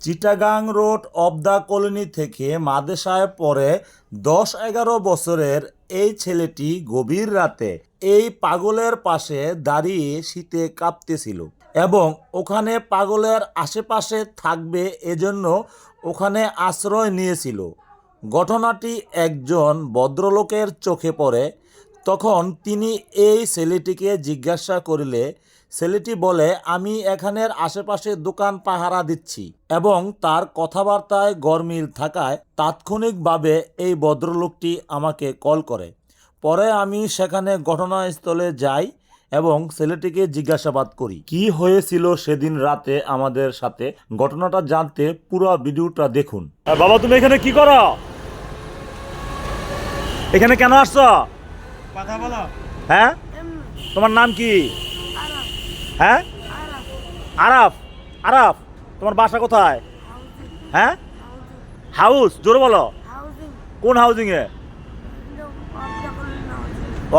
Chittagong road of the colony থেকে মাদেশায় পরে দশ এগারো বছরের এই ছেলেটি গভীর রাতে এই পাগলের পাশে দাঁড়িয়ে শীতে কাঁপতেছিল এবং ওখানে পাগলের আশেপাশে থাকবে এজন্য ওখানে আশ্রয় নিয়েছিল। ঘটনাটি একজন ভদ্রলোকের চোখে পড়ে। তখন তিনি এই ছেলেটিকে জিজ্ঞাসা করিলে ছেলেটি বলে আমি এখানের আশেপাশে দোকান পাহারা দিচ্ছি এবং তার কথাবার্তায় গরমিল থাকায় তাৎক্ষণিকভাবে এই ভদ্রলোকটি আমাকে কল করে। পরে আমি সেখানে ঘটনাস্থলে যাই এবং ছেলেটিকে জিজ্ঞাসাবাদ করি কি হয়েছিল সেদিন রাতে আমাদের সাথে? ঘটনাটা জানতে পুরো ভিডিওটা দেখুন। বাবা তুমি এখানে কি করো? এখানে কেন আসছো? কথা বলো। হ্যাঁ? তোমার নাম কি? হ্যাঁ? আরাফ আরাফ, তোমার বাসা কোথায়? হ্যাঁ? হাউস, জোর বলো। কোন housing A?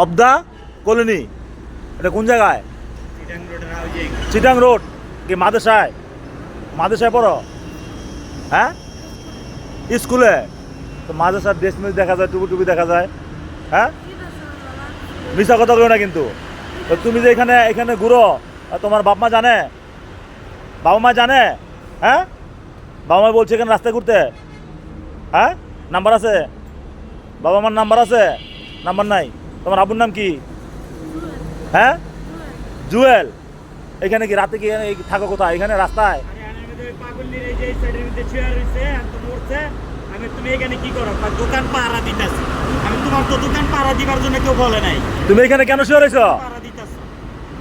Of the colony. এটা কোন জায়গায়? চিটাং রোড। কি মাদেশায় মাদেশায় পড়ো? হ্যাঁ? স্কুলে? তো মাদেশার ড্রেস মিস দেখা যায় টুপি টুপি দেখা যায়। হ্যাঁ? মিশা কথা কেউ না কিন্তু। তুমি যে এখানে এখানে ঘুরো। তোমার বাপ মা জানে? বাবা মা জানে? হ্যাঁ? বাবা মা বলছে এখানে রাস্তায় ঘুরতে। হ্যাঁ? নাম্বার আছে? বাবা মার নাম্বার আছে? নাম্বার নাই। তোমার আবুর নাম কি? হ্যাঁ? জুয়েল। এখানে কি রাতে কি এখানে থাকো কোথায়? এখানে রাস্তায়? তুমি এখানে কেন শুয়ে রয়েছো পাহারা দিতেছি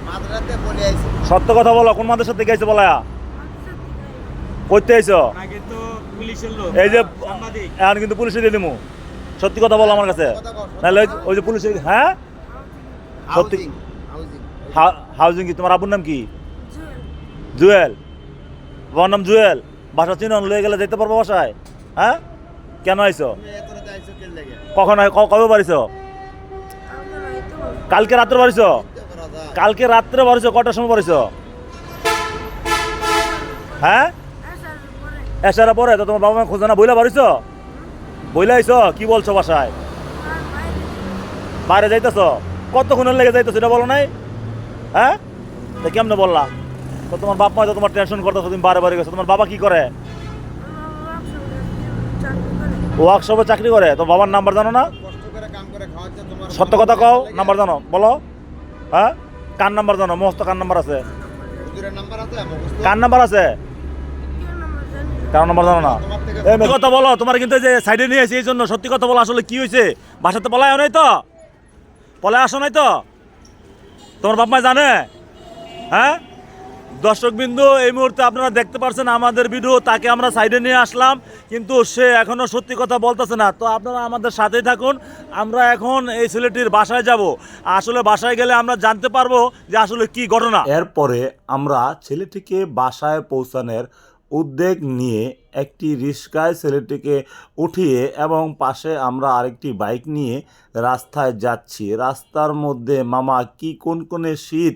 মাদ্রাতে বলে আইছি সত্য কথা বলো কোন মাদের সাথে গেছে বলা করতে আইছো? আগে তো পুলিশের লোক এই যে সাংবাদিক। এখন কিন্তু পুলিশে দিয়ে দিমু। সত্যি কথা বলো আমার কাছে। কথা নাহলে ওই- ওই যে পুলিশের হ্যাঁ? সত্যি হাউজিং হাউজিং। হা- হাউজিং কি? তোমার আব্বুর নাম কি? জুয়েল। বাবার নাম জুয়েল। বাসা চিনন লয়ে গেলে যেতে পারব বাসায়? হ্যাঁ? কেন আইছো? আইছো কখন ক- কবে বাড়িছো? কালকে রাত্রে বাড়িছো? কালকে রাত্রে বাড়িছো? কটার সময় বাড়িছো? হ্যাঁ? এসারা পরে। তো তোমার বাবা মা খোঁজো না, বইলা বাড়িছো? বইলা আইছো? কি বলছো বাসায়? বাইরে যাইতেছো? কতক্ষণের লেগে যাইতেছো, এটা বলো নাই? হ্যাঁ? তা কেমনে বললা? তো তোমার বাপ মা তো তোমার টেনশন করতেছো, তুমি বারে বারে গেছো। তোমার বাবা কি করে? ওয়ার্কশপে চাকরি করে? তো বাবার নাম্বার জানো না? সত্য কথা কও, নাম্বার জানো, বলো। হ্যাঁ? কার নাম্বার জানো? মস্ত কার নাম্বার আছে? কার নাম্বার আছে? কার নাম্বার জানো না? কথা বলো তোমার কিন্তু যে সাইডে নিয়ে এসে এই জন্য সত্যি কথা বলো আসলে কি হয়েছে? বাসাতে পলায় নাই তো? পলায় আসো নাই তো? তোমার বাপ মা জানে? হ্যাঁ? দর্শক বিন্দু এই মুহূর্তে আপনারা দেখতে পাচ্ছেন আমাদের ভিডিও, তাকে আমরা সাইডে নিয়ে আসলাম, কিন্তু সে এখনও সত্যি কথা বলতেছে না। তো আপনারা আমাদের সাথেই থাকুন, আমরা এখন এই ছেলেটির বাসায় যাব। আসলে বাসায় গেলে আমরা জানতে পারব যে আসলে কি ঘটনা। এরপরে আমরা ছেলেটিকে বাসায় পৌঁছানোর উদ্যোগ নিয়ে একটি রিস্কায় ছেলেটিকে উঠিয়ে এবং পাশে আমরা আরেকটি বাইক নিয়ে রাস্তায় যাচ্ছি। রাস্তার মধ্যে মামা কি কোন কোনে শীত?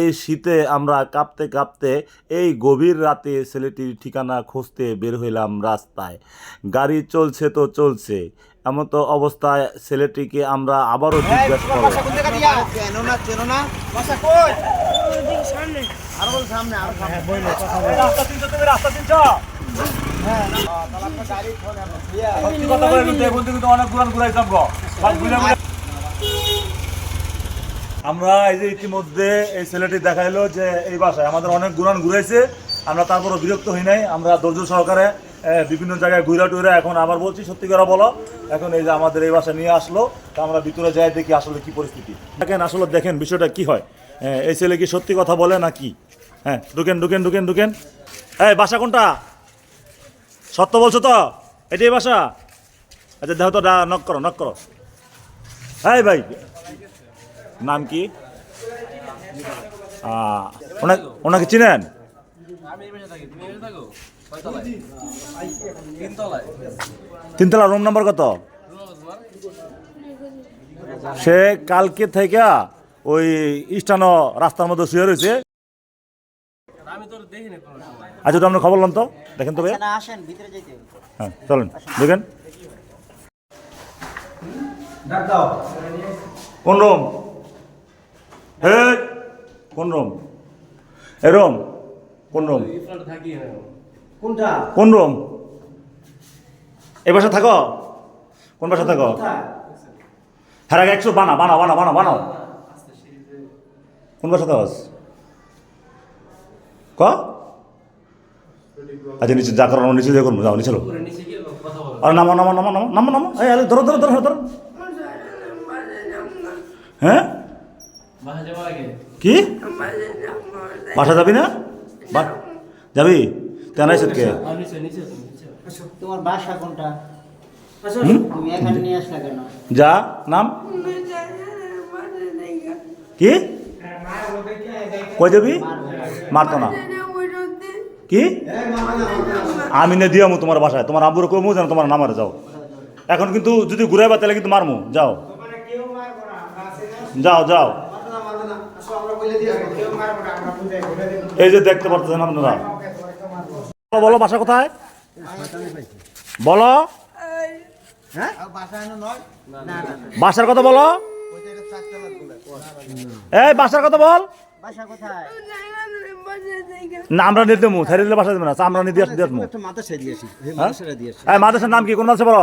এই শীতে আমরা কাঁপতে কাঁপতে এই গভীর রাতে ছেলেটির ঠিকানা খুঁজতে বের হইলাম রাস্তায়। গাড়ি চলছে তো চলছে। এমন তো অবস্থায় ছেলেটিকে আমরা আবারও জিজ্ঞাসা করলাম। আমরা এই যে ইতিমধ্যে এই ছেলেটি দেখাইলো যে এই বাসায় আমাদের অনেক গুরান ঘুরাইছে, আমরা তারপরও বিরক্ত হই নাই, আমরা ধৈর্য সহকারে বিভিন্ন জায়গায় ঘুরা টুরা এখন আবার বলছি, সত্যি করে বলো। এখন এই যে আমাদের এই বাসায় নিয়ে আসলো, তা আমরা ভিতরে যাই দেখি আসলে কি পরিস্থিতি। দেখেন আসলে দেখেন বিষয়টা কি হয়। হ্যাঁ, এই ছেলে কি সত্যি কথা বলে না কি হ্যাঁ ঢুকেন ঢুকেন ঢুকেন ঢুকেন এই বাসা কোনটা সত্য বলছো তো এটাই বাসা আচ্ছা দেখো তো নক করো নক করো হ্যাঁ ভাই নাম কি আহ, ওনা- ওনাকে চিনেন তিনতলা রুম নাম্বার কত সে কালকে থেকে ওই স্টানো রাস্তার মধ্যে শুয়ে রয়েছে। আচ্ছা তো আপনার খবর লন তো। দেখেন তো। হ্যাঁ চলেন। দেখেন। কোন রুম? হে কোন রুম? A room. কোন রুম? কোনটা? কোন রুম? এই বাসা থাকো। কোন বাসা থাকো? হ্যাঁ একশো বানা বানা বানা বানা বানাও। কোন বাসা থাকো ক? আচ্ছা নিচে যা করো নিচে যা করব যাও নিচে আর নামো নামো নামো নামো নামো নামো। এই আলে ধরো ধরো ধরো ধরো হ্যাঁ? কি? বাসা যাবি না? যাবি? কে? তোমার বাসা কোনটা? নিয়ে আসলা কেন? যা নাম। কি? কই যাবি? মারতো না। কি? আমি না দিয়ামু তোমার বাসায়। তোমার আব্বুর কমু যেন তোমার নামারে যাও। এখন কিন্তু যদি ঘুরে বা তাহলে কিন্তু মারমু। যাও। যাও যাও। এই যে দেখতে পারতেছেন আপনারা। বলো বাসা কোথায়? বলো। হ্যাঁ? বাসার কথা বলো। এই বাসার কথা বল। না আমরা দিলে বাসা দেবে না আমরা দেবো। হ্যাঁ? মাদ্রাসার নাম কি? কোন মাদ্রাসা বলো?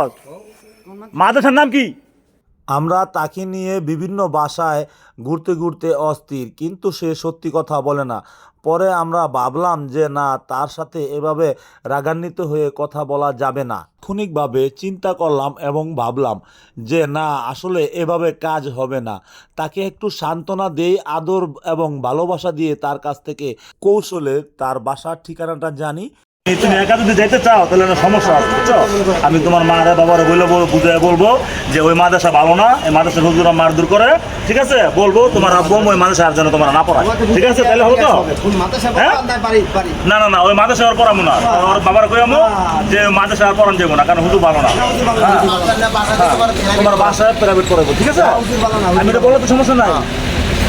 মাদ্রাসার নাম কি? আমরা তাকে নিয়ে বিভিন্ন বাসায় ঘুরতে ঘুরতে অস্থির কিন্তু সে সত্যি কথা বলে না। পরে আমরা ভাবলাম যে না, তার সাথে এভাবে রাগান্বিত হয়ে কথা বলা যাবে না। ক্ষণিকভাবে চিন্তা করলাম এবং ভাবলাম যে না, আসলে এভাবে কাজ হবে না। তাকে একটু সান্ত্বনা দেই, আদর এবং ভালোবাসা দিয়ে তার কাছ থেকে কৌশলে তার বাসার ঠিকানাটা জানি। তুমি একা যদি যেতে চাও তাহলে না সমস্যা আছে বুঝছ? আমি তোমার মা বাবার বলে বুঝাই বলব যে ওই মাদ্রাসা ভালো না এই মাদ্রাসা হুজুরা মারধর করে ঠিক আছে? বলব তোমার আব্বু ওই মাদ্রাসা আর যেন তোমার না পড়ায়। ঠিক আছে? তাহলে হলো তো? হ্যাঁ? না না না ওই মাদ্রাসা আর পড়াবো না। ওর বাবার কইয়ামো যে মাদ্রাসা আর পড়ান যাব না কারণ হুজুর ভালো না। তোমার বাসায় প্রাইভেট পড়াবো ঠিক আছে? আমি এটা বললে তো সমস্যা নাই।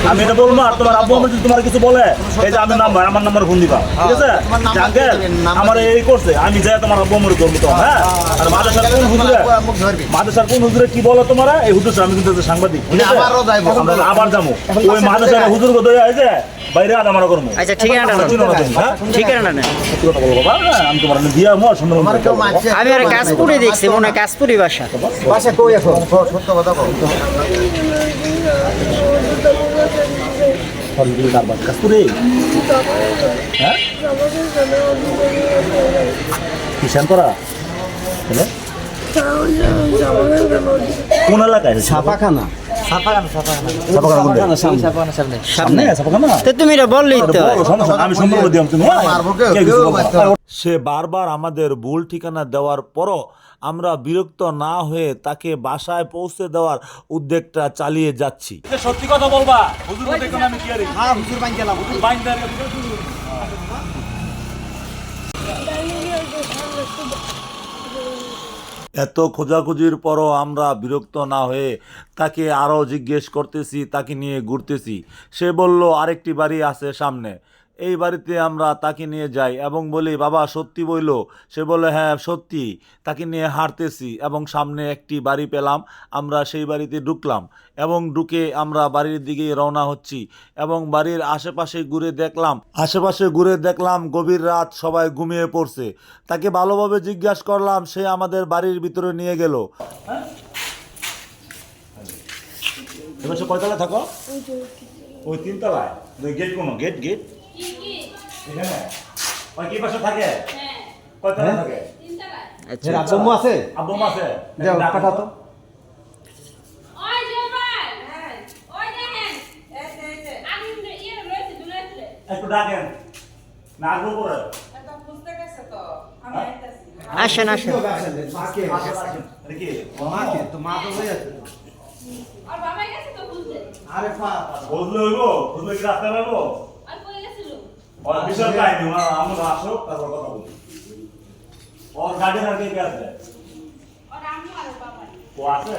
আমি এটা বলব আর তোমার আব্বু আমার যদি তোমার কিছু বলে এই যে আমি নাম্বার আমার নাম্বার ফোন দিবা ঠিক আছে? দেবেন, নাম্বার আমার এই করছে আমি যাই তোমার আব্বু আমার করব তো হ্যাঁ? আর মাদ্রাসার কোন হুজুরে মাদ্রাসার কোন হুজুরে কি বলো তোমার? এই হুজুর আমি কিন্তু সাংবাদিক ঠিক আবারও যাইবো। আমরা আবার যাব। ওই মাদ্রাসার হুজুর গো দয়া আছে বাইরে আদা মারা করব আচ্ছা না তুমি, হ্যাঁ? ঠিকানা না সত্যি কথা বলব বাবা হ্যাঁ, আমি তোমার দিয়া মো সুন্দর আমার কেউ মারছে আমি আর কাশপুরি দেখছি মনে হয় কাশপুরি বাসা। বাসা কই এখন? সত্য কথা কও কাস্তুরি হ্যাঁ কিষান করা কোন এলাকায় ছাপাখানা। সে বারবার আমাদের ভুল ঠিকানা দেওয়ার পরও আমরা বিরক্ত না হয়ে তাকে বাসায় পৌঁছে দেওয়ার উদ্যোগটা চালিয়ে যাচ্ছি। সত্যি কথা বলবা। হুজুর আমি কি হ্যাঁ হুজুর বাইন গেলাম এত খোঁজাখুঁজির পরও আমরা বিরক্ত না হয়ে তাকে আরও জিজ্ঞেস করতেছি, তাকে নিয়ে ঘুরতেছি। সে বলল, আরেকটি বাড়ি আছে সামনে। এই বাড়িতে আমরা তাকে নিয়ে যাই এবং বলি বাবা সত্যি বইল? সে বলে হ্যাঁ সত্যি। তাকে নিয়ে হাঁটতেছি এবং সামনে একটি বাড়ি পেলাম। আমরা সেই বাড়িতে ঢুকলাম এবং ঢুকে আমরা বাড়ির দিকে রওনা হচ্ছি এবং বাড়ির আশেপাশে ঘুরে দেখলাম। আশেপাশে ঘুরে দেখলাম গভীর রাত সবাই ঘুমিয়ে পড়ছে। তাকে ভালোভাবে জিজ্ঞাসা করলাম সে আমাদের বাড়ির ভিতরে নিয়ে গেল? সে থাকো? ওই তিনতলায়। গেট কোনো? গেট গেট এখানে? ওই কি পাশে থাকে? কয়তলায় থাকে? আচ্ছা। আব্বু আছে? আব্বু আছে। যাও পাঠা তো। ওই যে ভাই ওই দেখেন। আমি ইয়ে একটু ডাকেন। না আগ্রহ করে। আসেন আসেন। এটা কি? মাকে তো মা তো হয়ে আছে আর বাবা গেছে তো বুঝতে আরে বুঝলে হইব? বুঝলে কি রাস্তা গেছিল ওর বিশাল কাহিনী আমরা আসো তারপর কথা বলি ওর গার্ডেন আর কে কে আছে? ও আছে?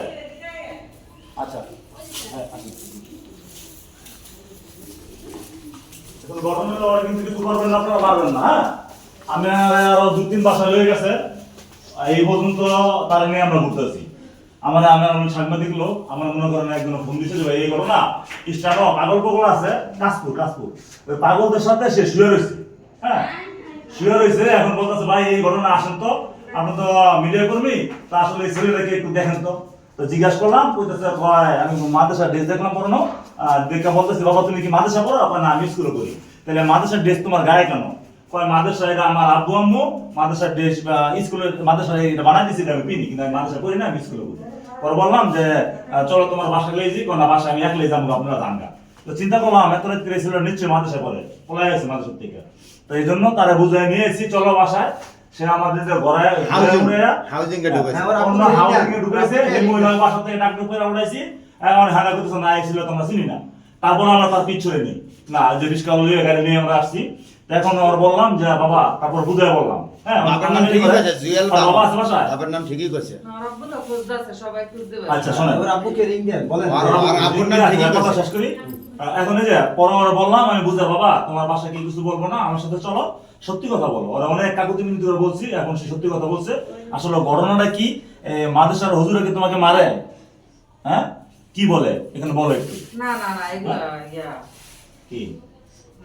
আচ্ছা। হ্যাঁ, আসুন। ঘটনা হলে ওরা কিন্তু কিছু করবেন না আপনারা পারবেন না হ্যাঁ? আমি আরও দু তিন বাসা হয়ে গেছে। এই পর্যন্ত তারা নিয়ে আমরা ঘুরতেছি। আমার আমার অনেক সাংবাদিক লোক, আমার মনে করেন একজন ফোন দিচ্ছে যে, ভাই, এই ঘটনা ইস্টানো পাগল পাগল আছে, কাশপুর কাশপুর। ওই পাগলদের সাথে সে শুয়ে রয়েছে। হ্যাঁ শুয়ে রয়েছে, এখন বলতেছে, ভাই, এই ঘটনা আসেন তো আপনি তো মিডিয়া কর্মী, তা আসলে এই ছেলেটাকে একটু দেখেন তো। তো জিজ্ঞাসা করলাম, কইতেছে কয় আমি মাদ্রাসা ড্রেস দেখলাম পড়ানো। দেখে বলতেছি, বাবা, তুমি কি মাদ্রাসা পড়ো? কয়, না, আমি স্কুলে করি তাহলে মাদ্রাসার ড্রেস তোমার গায়ে কেন? কয় মাদ্রাসা এটা আমার আব্বু, আম্মু, মাদ্রাসার ড্রেস স্কুলের মাদ্রাসা এটা বানাই দিছি আমি পিনি, কিন্তু আমি মাদ্রাসা করি না, আমি স্কুলে করি পরে বললাম যে চলো তোমার বাসা লেজি কোন না বাসা আমি একলাই যাব আপনারা জানগা তো চিন্তা করলাম এত রাত্রে ছিল নিশ্চয়ই মাদ্রাসা পড়ে পলাই মাদ্রাসার থেকে তো এই জন্য তারা বুঝাই নিয়ে এসেছি চলো বাসায়। সে আমাদের যে গড়ায় হাউজিং এ ঢুকেছে। অন্য হাউজিং এ ঢুকেছে এই মহিলার বাসা থেকে করে উঠাইছি এখন হানা করতেছে না তোমরা চিনি না। তারপর আমরা তার পিছু নেই না যে রিস্কা লিয়ে গাড়ি নিয়ে আমরা আসছি। এখন ওর বললাম যে বাবা তারপর বুঝাই বললাম। হ্যাঁ নাম ঠিকই করে। কইছে জুয়েল আর বাবা। আছে বাসায়। বাবার নাম ঠিকই কইছে। রব্বু তো খুঁজতে আছে সবাই খুঁজতে আচ্ছা শোনেন। আর আর নাম ঠিকই কথা শেষ করি। এখন এই যে পরে বললাম আমি বুঝতে বাবা তোমার বাসায় কি কিছু বলব না? আমার সাথে চলো সত্যি কথা বলো। ওরা অনেক কাকুতি মিনতি করে বলছি এখন সে সত্যি কথা বলছে। আসলে ঘটনাটা কি? মাদ্রাসার হুজুরে কি তোমাকে মারে? হ্যাঁ? কি বলে? এখানে বলো একটু। না না না এগুলা কি?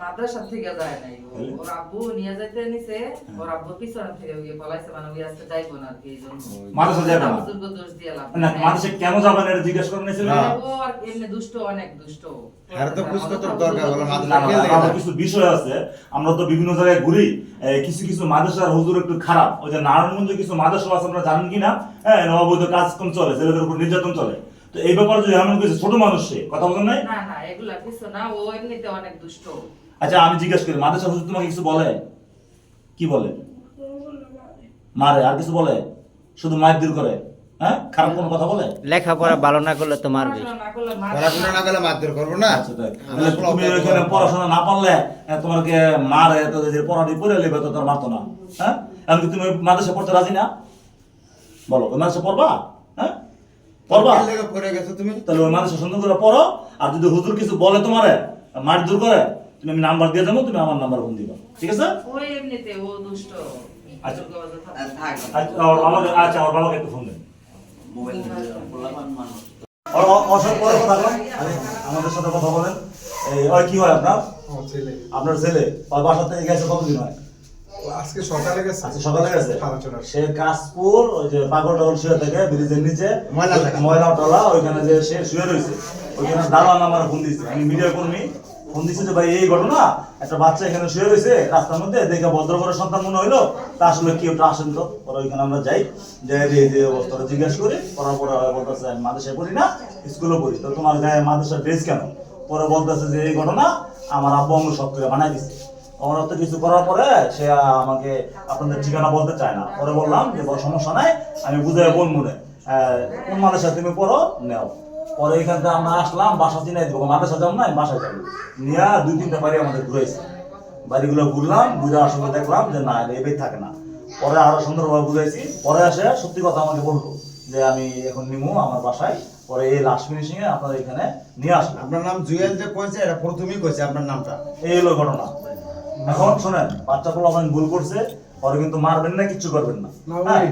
মাদ্রাসা থেকে যায় নাই ওর আব্বু নিয়ে যাইতে নিছে ওর আব্বু পিছনে থেকে গিয়ে পলাইছে মানে ওই আজকে যাইবো না আর কি এই জন্য মাদ্রাসা যাবে না? বুজুর্গ দোষ দিয়ে লাভ না। মাদ্রাসা কেন যাবেন এটা জিজ্ঞেস করে ও আর এমনি দুষ্ট অনেক দুষ্ট। আর তো বুঝতে তোর দরকার হলো মাদ্রাসা না, খেলে না, আমার কিছু বিষয় আছে আমরা তো বিভিন্ন জায়গায় ঘুরি কিছু কিছু মাদ্রাসার হুজুর একটু খারাপ। ওই যে নারায়ণগঞ্জে কিছু মাদ্রাসা আছে আপনারা জানেন কিনা? হ্যাঁ অবৈধ কাজ কম চলে ছেলেদের উপর নির্যাতন চলে। তো এই ব্যাপারে যদি এমন কিছু ছোট মানুষ সে কথা বলেন নাই? না না এগুলা কিছু না ও এমনিতে অনেক দুষ্ট। আচ্ছা আমি জিজ্ঞেস করি মাদ্রাসা হুজুর তোমাকে কিছু বলে? কি বলে? মারে আর কিছু বলে? শুধু মায়ের দূর করে হ্যাঁ? খারাপ কোনো কথা বলে? লেখাপড়া ভালো না করলে তো মারবে পড়াশোনা না করলে মারধর করব না? আচ্ছা তাহলে তুমি ওইখানে পড়াশোনা না পারলে তোমাকে মারে তো পড়াটি পড়ে নেবে তো তোর মারতো না হ্যাঁ? এমনকি তুমি মাদ্রাসা পড়তে রাজি না? বলো ওই মাদ্রাসা পড়বা? হ্যাঁ? পড়বা? পড়ে গেছো তুমি? তাহলে ওই মাদ্রাসা সুন্দর করে পড়ো আর যদি হুজুর কিছু বলে তোমারে মার দূর করে তুমি আমি নাম্বার দিয়ে দেবো তুমি আমার নাম্বার ফোন দিবা। ঠিক আছে? ও এমনিতে ও দুষ্ট। আচ্ছা। আচ্ছা ওর বাবাকে আচ্ছা ওর বাবাকে একটু ফোন দেন। আমাদের সাথে কথা বলেন। ওই কি হয় আপনার? আপনার ছেলে? থেকে গেছে কতদিন হয়? আজকে সকালে গেছে। আজকে সকালে গেছে? সে কাশপুর ওই যে পাগল টাগল শুয়ে থেকে ব্রিজের নিচে ময়লা ময়লা টলা ওইখানে যে সে শুয়ে রয়েছে। ওইখানে দারোয়ান আমার ফোন দিচ্ছে আমি মিডিয়া কর্মী ফোন দিচ্ছে যে, ভাই, এই ঘটনা। একটা বাচ্চা এখানে শুয়ে রয়েছে রাস্তার মধ্যে, দেখে ভদ্র করে সন্তান মনে হইল। তা আসলে কি ওটা আসেন তো, পরে ওইখানে আমরা যাই। যে এই অবস্থাটা জিজ্ঞাসা করি পড়ার পরে বলতেছে, আমি মাদ্রাসায় পড়ি না, স্কুলে পড়ি। তো তোমার গায়ে মাদ্রাসার ড্রেস কেন? পরে বলতেছে যে, এই ঘটনা আমার আব্বু আম্মু সব করে বানাই দিচ্ছে আমার তো কিছু করার পরে সে আমাকে আপনাদের ঠিকানা বলতে চায় না। পরে বললাম যে সমস্যা নাই, আমি বুঝাই বলব না। কোন মাদ্রাসা তুমি পড়ো, নেও। পরে এখান থেকে আমরা আসলাম বাসা চিনাই দেবো। মাদ্রাসা যাব না আমি বাসায় যাব। নিয়ে দুই তিনটা বাড়ি আমাদের ঘুরেছে বাড়িগুলো ঘুরলাম ঘুরে আসলে দেখলাম যে না এবার থাকে না। পরে আরও সুন্দরভাবে বুঝাইছি পরে আসে সত্যি কথা আমাকে বলল যে আমি এখন নিমু আমার বাসায়। পরে এই লাস্ট ফিনিশিং এ আপনার এখানে নিয়ে আসলাম আপনার নাম জুয়েল যে কইছে এটা প্রথমেই কইছে আপনার নামটা। এই হলো ঘটনা। এখন শোনেন বাচ্চা পোলা ভুল করছে পরে কিন্তু মারবেন না কিচ্ছু করবেন না। হ্যাঁ?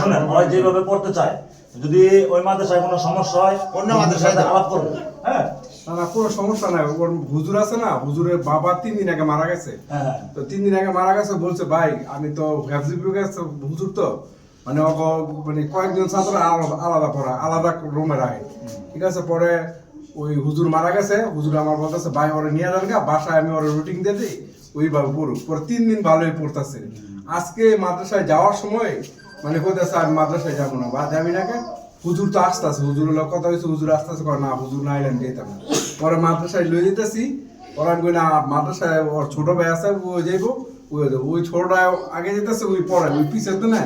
শোনেন ওরা যেভাবে পড়তে চায় যদি ওই মাদ্রাসায় কোনো সমস্যা হয় অন্য মাদ্রাসায় আলাপ করবে হ্যাঁ? না না কোনো সমস্যা নাই। ওর হুজুর আছে না? হুজুরের বাবা তিন দিন আগে মারা গেছে। হ্যাঁ হ্যাঁ। তো তিন দিন আগে মারা গেছে বলছে ভাই আমি তো গেছে হুজুর তো। মানে মানে কয়েকজন ছাত্র আলাদা আলাদা পড়া আলাদা রুমে রাখে। ঠিক আছে পরে ওই হুজুর মারা গেছে হুজুর আমার বলতেছে ভাই ওরে নিয়ে যান গা বাসায় আমি ওর রুটিন দিয়ে দিই ওইভাবে পড়ুক। পরে তিন দিন ভালোই পড়তেছে। আজকে মাদ্রাসায় যাওয়ার সময় মানে কইতেছে আমি মাদ্রাসায় যাব না বা যাবি না কেন হুজুর তো আস্তে আসতেছে হুজুর লোক কথা হয়েছে হুজুর আস্তে করে না হুজুর না এলেন যেতাম না পরে মাদ্রাসায় লই যেতেছি পরে আমি না মাদ্রাসায় ওর ছোট ভাই আছে ও যাইবো ওই। ওই ছোটটা আগে যেতেছে ওই পরে ওই পিছে তো না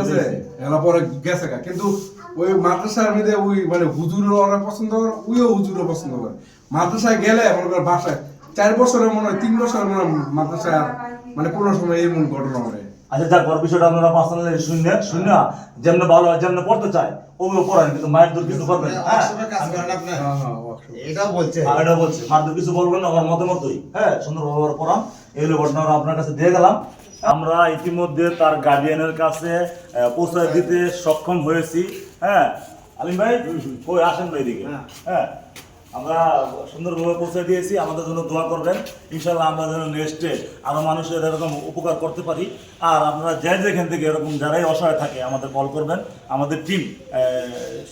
আছে? পরে গেছে কিন্তু ওই মাদ্রাসার মধ্যে ওই মানে হুজুর ওরা পছন্দ করে ওইও হুজুরও পছন্দ করে। মাদ্রাসায় গেলে মনে করে বাসায় চার বছরের মনে হয় তিন বছরের মনে হয় মাদ্রাসায় মানে কোনো সময় এই মন ঘটনা ঘটে। আচ্ছা যাক বড় বিষয়টা আপনারা পার্সোনালি শূন্য শূন্য যেমন ভালো হয় যেমন পড়তে চায় ওগুলো পড়েন কিন্তু মায়ের দূর কিছু করবেন হ্যাঁ হ্যাঁ? হ্যাঁ workshop। এটাও বলছে। আর এটা বলছি। মায়ের দূর কিছু বলবেন না আমার মতো মতোই হ্যাঁ সুন্দরভাবে ওরা পড়ান। এগুলো ঘটনা আপনার কাছে দিয়ে গেলাম। আমরা ইতিমধ্যে তার গার্ডিয়ানের কাছে আহ, পৌঁছে দিতে সক্ষম হয়েছি। হ্যাঁ আলিম ভাই? কই আসেন ভাই এদিকে। হ্যাঁ। আমরা সুন্দরভাবে পৌঁছে দিয়েছি আমাদের জন্য দোয়া করবেন। ইনশাল্লাহ আমরা যেন নেক্সটে আরও মানুষের এরকম উপকার করতে পারি। আর আপনারা যে যেখান থেকে এরকম যারাই অসহায় থাকে আমাদের কল করবেন। আমাদের টিম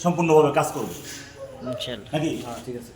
সম্পূর্ণভাবে কাজ করবে। নাকি? ঠিক আছে.